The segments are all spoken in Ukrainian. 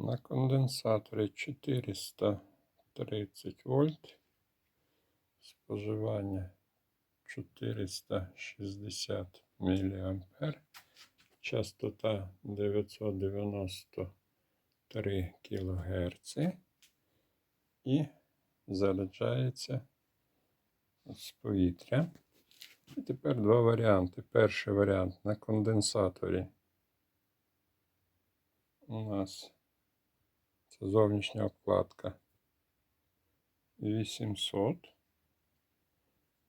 На конденсаторі 430 вольт. Споживання 460 міліампер. Частота 993 кГц. І заряджається з повітря. І тепер два варіанти. Перший варіант на конденсаторі. У нас це зовнішня обкладка 800.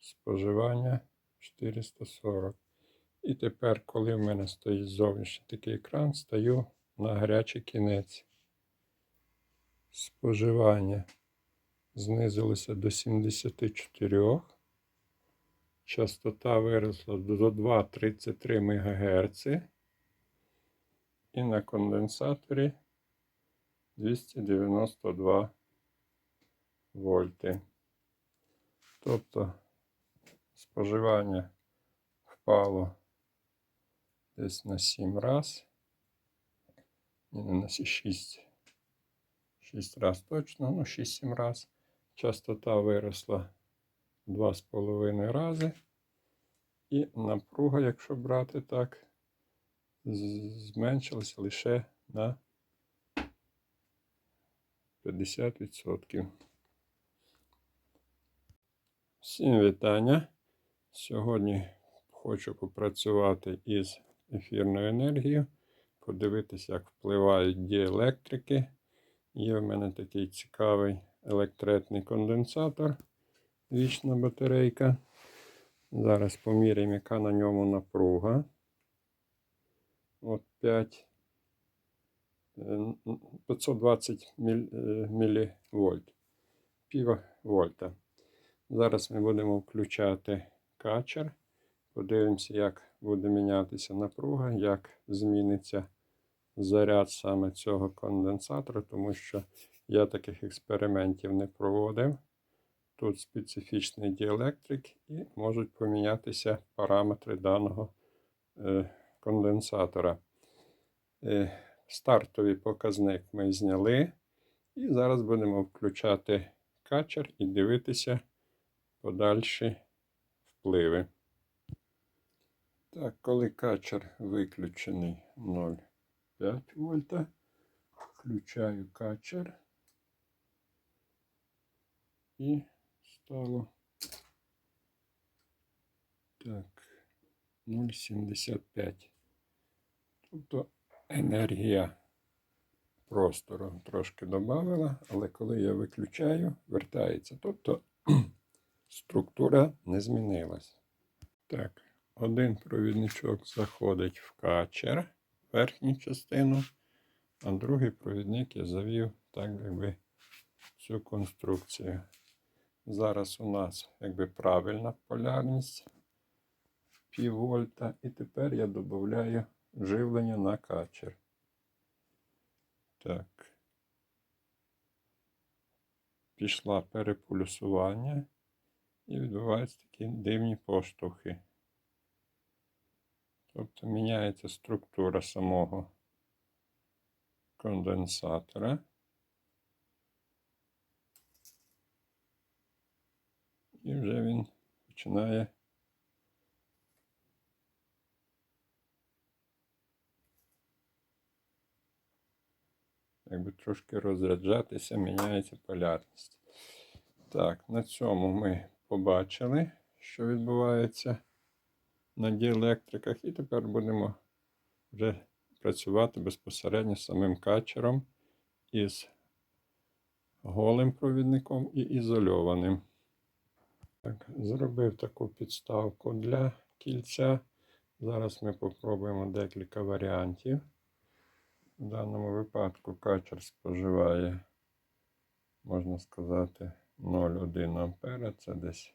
Споживання 440. І тепер, коли в мене стоїть зовнішній такий екран, стаю на гарячий кінець. Споживання знизилося до 74. Частота виросла до 2,33 МГц. І на конденсаторі 292 вольти. Тобто споживання впало десь на 7 раз. Ні, не на 6. 6 раз точно, ну 6-7 раз. Частота виросла 2,5 рази. І напруга, якщо брати так, зменшилася лише на 50%. Всім вітання. Сьогодні хочу попрацювати із ефірною енергією, подивитися, як впливають діелектрики. Є в мене такий цікавий електретний конденсатор, вічна батарейка. Зараз поміряємо, яка на ньому напруга. От 5, е, н- 520 міль- е, мілівольт. Пів вольта. Зараз ми будемо включати качер. Подивимося, як буде мінятися напруга, як зміниться заряд саме цього конденсатора, тому що я таких експериментів не проводив. Тут специфічний діелектрик і можуть помінятися параметри даного е, конденсатора. Стартовий показник ми зняли. І зараз будемо включати качер і дивитися подальші впливи. Так, коли качер виключений 0,5 вольта, включаю качер і стало так 0,75. Тобто енергія простору трошки додавала, але коли я виключаю, вертається. Тобто структура не змінилась. Так, один провідничок заходить в качер, верхню частину, а другий провідник я завів так, якби цю конструкцію. Зараз у нас якби правильна полярність пів вольта, і тепер я додаю живлення на качер. Так. Пішла перепульсування і відбуваються такі дивні поштовхи. Тобто міняється структура самого конденсатора. І вже він починає якби трошки розряджатися, міняється полярність. Так, на цьому ми побачили, що відбувається на діелектриках, і тепер будемо вже працювати безпосередньо з самим качером із голим провідником і ізольованим. Так, зробив таку підставку для кільця. Зараз ми попробуємо декілька варіантів. В даному випадку качер споживає, можна сказати, 0,1 ампера. Це десь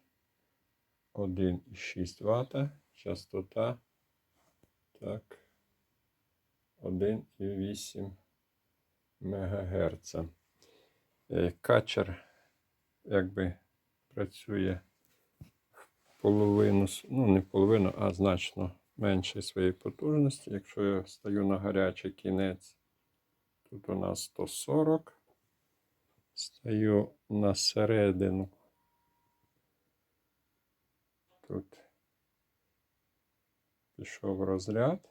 1,6 Вт. Частота так, 1,8 МГц. Качер якби працює в половину, ну не половину, а значно менше своєї потужності. Якщо я стаю на гарячий кінець, Тут у нас 140. Стаю на середину. Тут пішов розряд.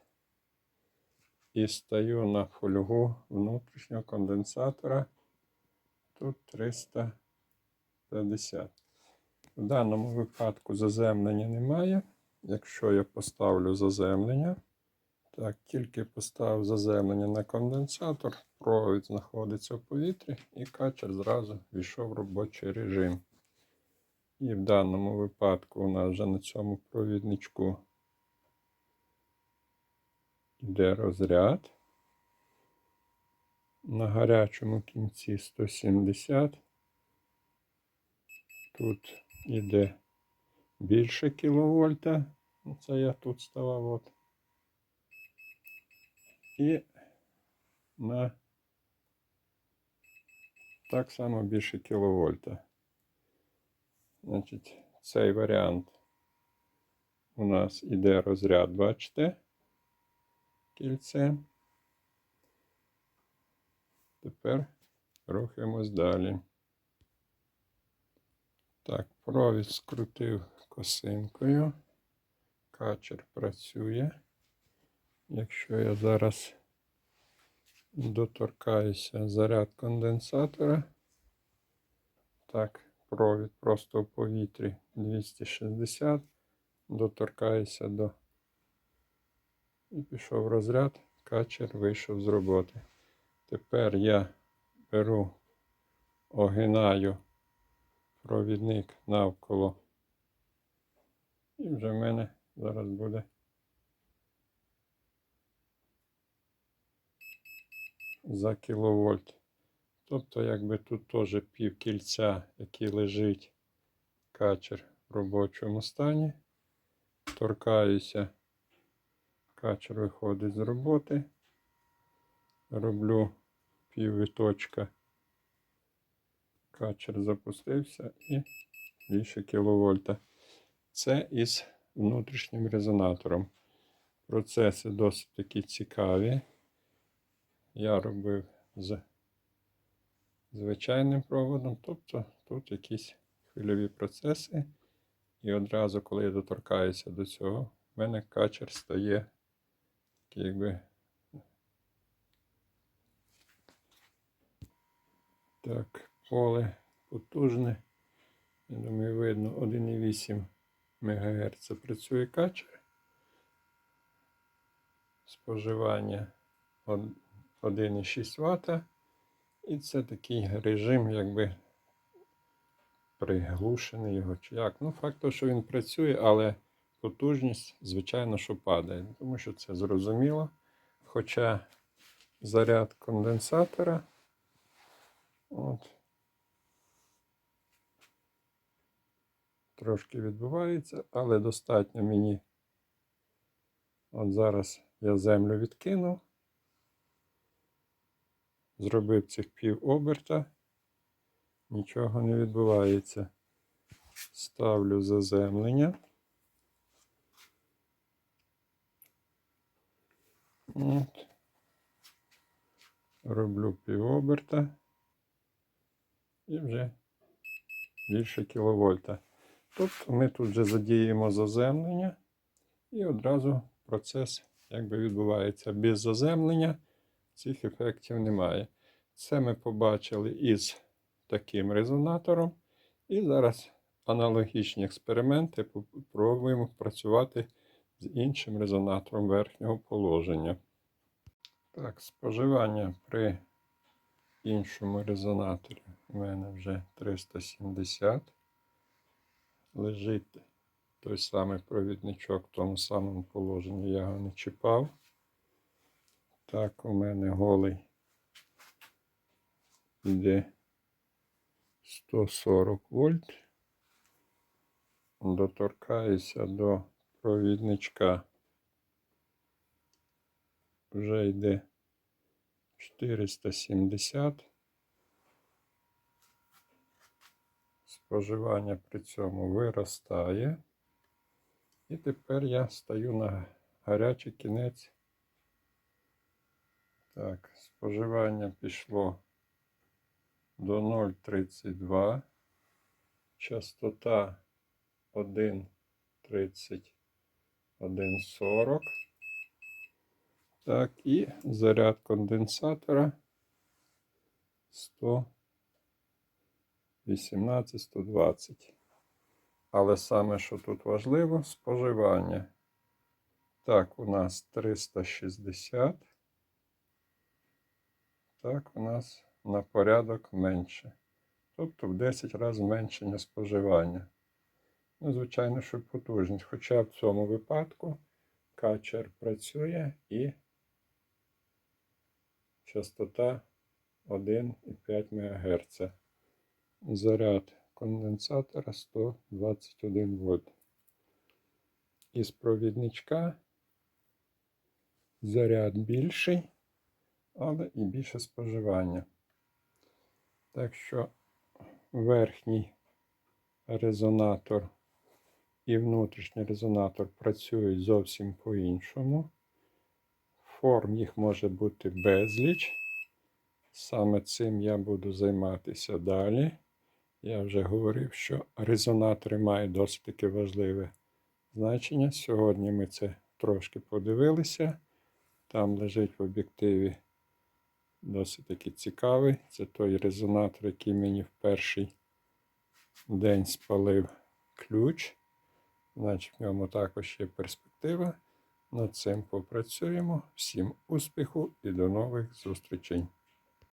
І стаю на фольгу внутрішнього конденсатора. Тут 350. В даному випадку заземлення немає. Якщо я поставлю заземлення, так, тільки поставив заземлення на конденсатор, провід знаходиться в повітрі, і качер зразу війшов в робочий режим. І в даному випадку у нас вже на цьому провідничку йде розряд. На гарячому кінці 170. Тут іде більше кіловольта. Ну, Це я тут ставав. От. І на так само більше кіловольта. Значить, цей варіант у нас іде розряд, бачите? Кільце. Тепер рухаємось далі. Так, провід скрутив косинкою. Качер працює. Якщо я зараз доторкаюся заряд конденсатора, так, провід просто в повітрі 260, доторкаюся до і пішов розряд, качер вийшов з роботи. Тепер я беру, огинаю провідник навколо. І вже в мене зараз буде за кіловольт. Тобто, якби тут теж пів кільця, який лежить качер в робочому стані. Торкаюся, качер виходить з роботи. Роблю пів виточка. Качер запустився і більше кіловольта. Це із внутрішнім резонатором. Процеси досить такі цікаві. Я робив з звичайним проводом, тобто тут якісь хвильові процеси. І одразу, коли я доторкаюся до цього, в мене качер стає якби. Так, поле потужне. Я думаю, видно 1,8 МГц працює качер. Споживання 1,6 Вт. І це такий режим, якби приглушений його чи як. Ну, факт, що він працює, але потужність, звичайно, що падає. Тому що це зрозуміло. Хоча заряд конденсатора. От. Трошки відбувається, але достатньо мені. От зараз я землю відкинув. Зробив цих пів оберта. Нічого не відбувається. Ставлю заземлення. От. Роблю півоберта. І вже більше кіловольта. Тобто ми тут вже задіємо заземлення і одразу процес якби відбувається. Без заземлення цих ефектів немає. Це ми побачили із таким резонатором. І зараз аналогічні експерименти спробуємо працювати з іншим резонатором верхнього положення. Так, споживання при іншому резонаторі у мене вже 370. Лежить той самий провідничок в тому самому положенні, я його не чіпав. Так, у мене голий йде 140 вольт. Доторкаюся до провідничка. Вже йде 470. Споживання при цьому виростає. І тепер я стаю на гарячий кінець Так, споживання пішло до 0,32. Частота 1,30, 1,40. Так, і заряд конденсатора 118, 120. Але саме, що тут важливо, споживання. Так, у нас 360. Так, у нас на порядок менше. Тобто в 10 разів зменшення споживання. Ну, звичайно, що потужність. Хоча в цьому випадку качер працює і частота 1,5 МГц. Заряд конденсатора 121 вольт. Із провідничка заряд більший, але і більше споживання. Так що верхній резонатор і внутрішній резонатор працюють зовсім по-іншому. Форм їх може бути безліч. Саме цим я буду займатися далі. Я вже говорив, що резонатори мають досить таки важливе значення. Сьогодні ми це трошки подивилися. Там лежить в об'єктиві досить таки цікавий. Це той резонатор, який мені в перший день спалив ключ. Значить, в ньому також є перспектива. Над цим попрацюємо. Всім успіху і до нових зустрічей!